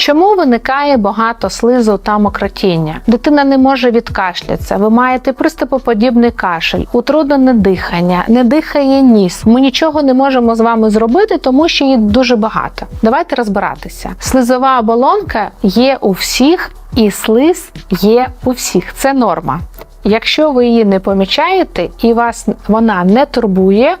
Чому виникає багато слизу та мокротіння? Дитина не може відкашлятися, ви маєте приступоподібний кашель, утруднене дихання, не дихає ніс. Ми нічого не можемо з вами зробити, тому що її дуже багато. Давайте розбиратися. Слизова оболонка є у всіх, і слиз є у всіх. Це норма. Якщо ви її не помічаєте і вас вона не турбує,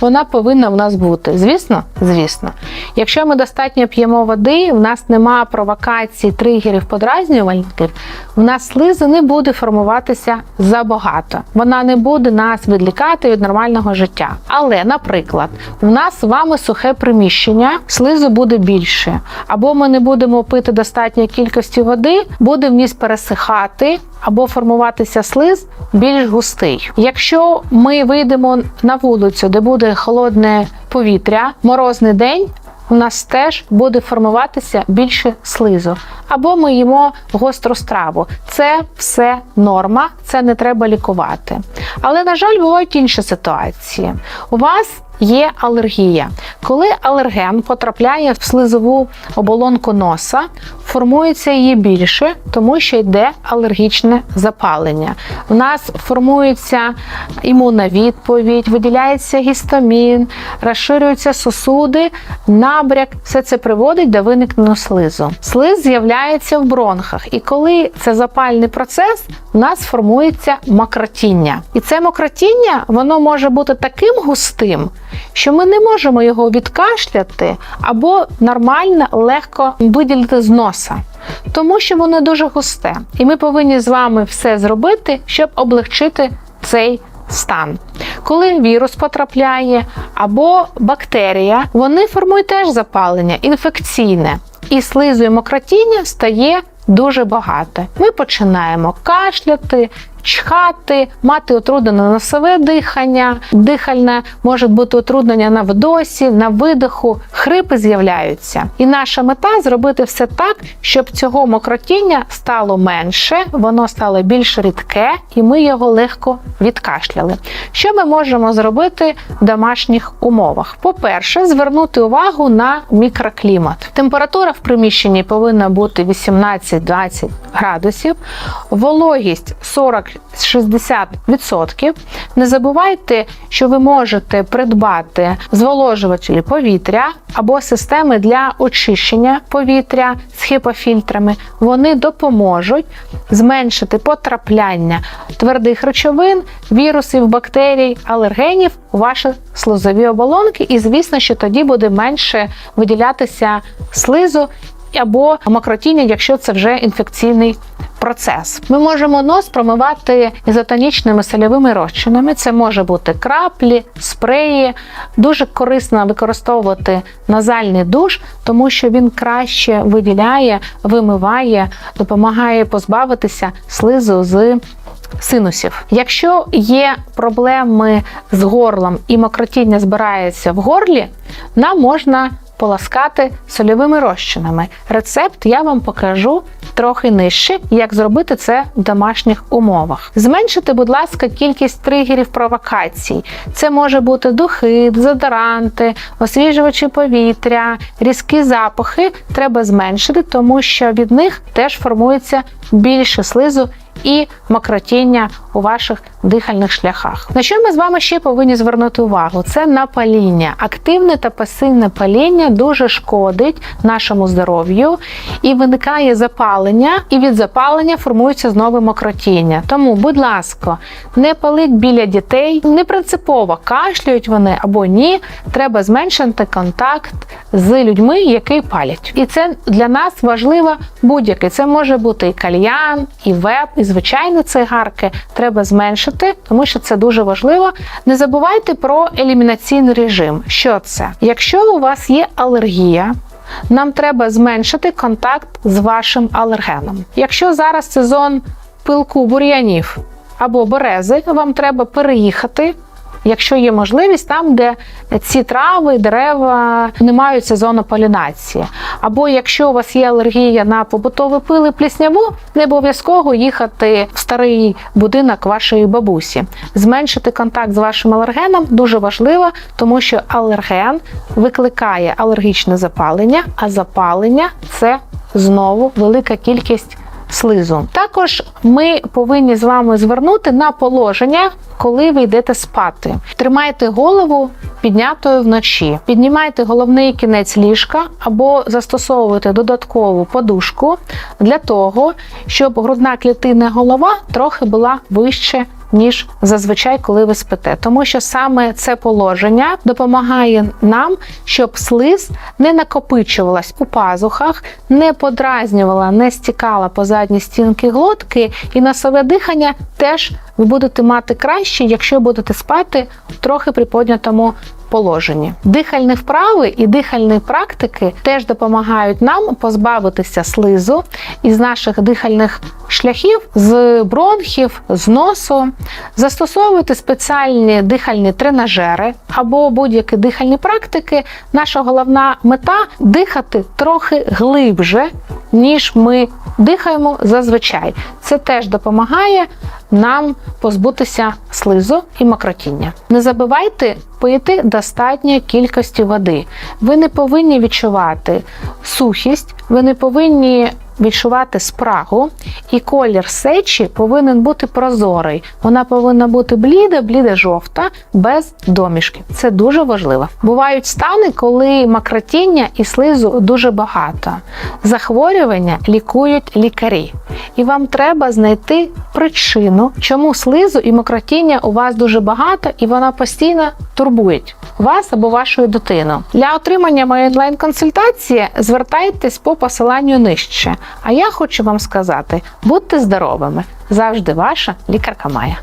вона повинна в нас бути. Звісно, звісно. Якщо ми достатньо п'ємо води, в нас нема провокацій, тригерів, подразнювальників, в нас слизу не буде формуватися забагато. Вона не буде нас відлікати від нормального життя. Але, наприклад, у нас з вами сухе приміщення, слизу буде більше. Або ми не будемо пити достатньої кількості води, буде в ніс пересихати, або формуватися слиз більш густий. Якщо ми вийдемо на вулицю, де буде холодне повітря, морозний день. У нас теж буде формуватися більше слизу, або ми їмо гостру страву. Це все норма, це не треба лікувати. Але, на жаль, бувають інші ситуації. У вас є алергія. Коли алерген потрапляє в слизову оболонку носа, формується її більше, тому що йде алергічне запалення. У нас формується імунна відповідь, виділяється гістамін, розширюються сосуди, набряк. Все це приводить до виникнення слизу. Слиз з'являється в бронхах, і коли це запальний процес, у нас формується мокротіння. І це мокротіння воно може бути таким густим, що ми не можемо його відкашляти або нормально легко виділити з носа. Тому що воно дуже густе, і ми повинні з вами все зробити, щоб облегчити цей стан. Коли вірус потрапляє або бактерія, вони формують теж запалення інфекційне, і слизу і мокротіння стає дуже багато. Ми починаємо кашляти, чхати, мати утруднене носове дихання, дихальне може бути утруднення на вдосі, на видиху, хрипи з'являються. І наша мета зробити все так, щоб цього мокротіння стало менше, воно стало більш рідке, і ми його легко відкашляли. Що ми можемо зробити в домашніх умовах? По-перше, звернути увагу на мікроклімат. Температура в приміщенні повинна бути 18-20 градусів, вологість 40-60%. Не забувайте, що ви можете придбати зволожувачі повітря або системи для очищення повітря з хіпофільтрами. Вони допоможуть зменшити потрапляння твердих речовин, вірусів, бактерій, алергенів у ваші слизові оболонки. І звісно, що тоді буде менше виділятися слизу або мокротіння, якщо це вже інфекційний процес. Ми можемо нос промивати ізотонічними сольовими розчинами. Це може бути краплі, спреї. Дуже корисно використовувати назальний душ, тому що він краще виділяє, вимиває, допомагає позбавитися слизу з. Синусів. Якщо є проблеми з горлом і мокротіння збирається в горлі, нам можна поласкати сольовими розчинами. Рецепт я вам покажу трохи нижче, як зробити це в домашніх умовах. Зменшити, будь ласка, кількість тригерів провокацій. Це може бути духи, дезодоранти, освіжувачі повітря, різкі запахи. Треба зменшити, тому що від них теж формується більше слизу і мокротіння у ваших дихальних шляхах. На що ми з вами ще повинні звернути увагу? Це на паління. Активне та пасивне паління дуже шкодить нашому здоров'ю і виникає запалення, і від запалення формується знову мокротіння. Тому, будь ласка, не палить біля дітей, не принципово кашлюють вони або ні. Треба зменшити контакт з людьми, які палять. І це для нас важливо будь-який. Це може бути і кальян, і веб, і звичайні цигарки. Треба зменшити, тому що це дуже важливо. Не забувайте про елімінаційний режим. Що це? Якщо у вас є алергія, нам треба зменшити контакт з вашим алергеном. Якщо зараз сезон пилку бур'янів або берези, вам треба переїхати якщо є можливість, там, де ці трави, дерева не мають сезону полінації. Або якщо у вас є алергія на побутові пили плісняву, не обов'язково їхати в старий будинок вашої бабусі. Зменшити контакт з вашим алергеном дуже важливо, тому що алерген викликає алергічне запалення, а запалення це знову велика кількість слизу. Також ми повинні з вами звернути на положення, коли ви йдете спати. Тримайте голову піднятою вночі, піднімайте головний кінець ліжка або застосовуйте додаткову подушку для того, щоб грудна клітина голова трохи була вище. Ніж зазвичай, коли ви спите, тому що саме це положення допомагає нам, щоб слиз не накопичувалась у пазухах, не подразнювала, не стікала по задній стінки глотки, і носове дихання теж ви будете мати краще, якщо будете спати в трохи приподнятому положенні. Дихальні вправи і дихальні практики теж допомагають нам позбавитися слизу із наших дихальних шляхів, з бронхів, з носу, застосовувати спеціальні дихальні тренажери або будь-які дихальні практики. Наша головна мета дихати трохи глибше, ніж ми дихаємо зазвичай. Це теж допомагає нам позбутися слизу і мокротіння. Не забувайте пити достатньої кількості води. Ви не повинні відчувати сухість, ви не повинні відчувати спрагу, і колір сечі повинен бути прозорий. Вона повинна бути бліда, бліда жовта, без домішки. Це дуже важливо. Бувають стани, коли макротіння і слизу дуже багато. Захворювання лікують лікарі, і вам треба знайти причину, чому слизу і мокротіння у вас дуже багато, і вона постійно турбує вас або вашу дитину. Для отримання моєї онлайн-консультації звертайтесь по посиланню нижче. А я хочу вам сказати: будьте здоровими! Завжди ваша лікарка Майя.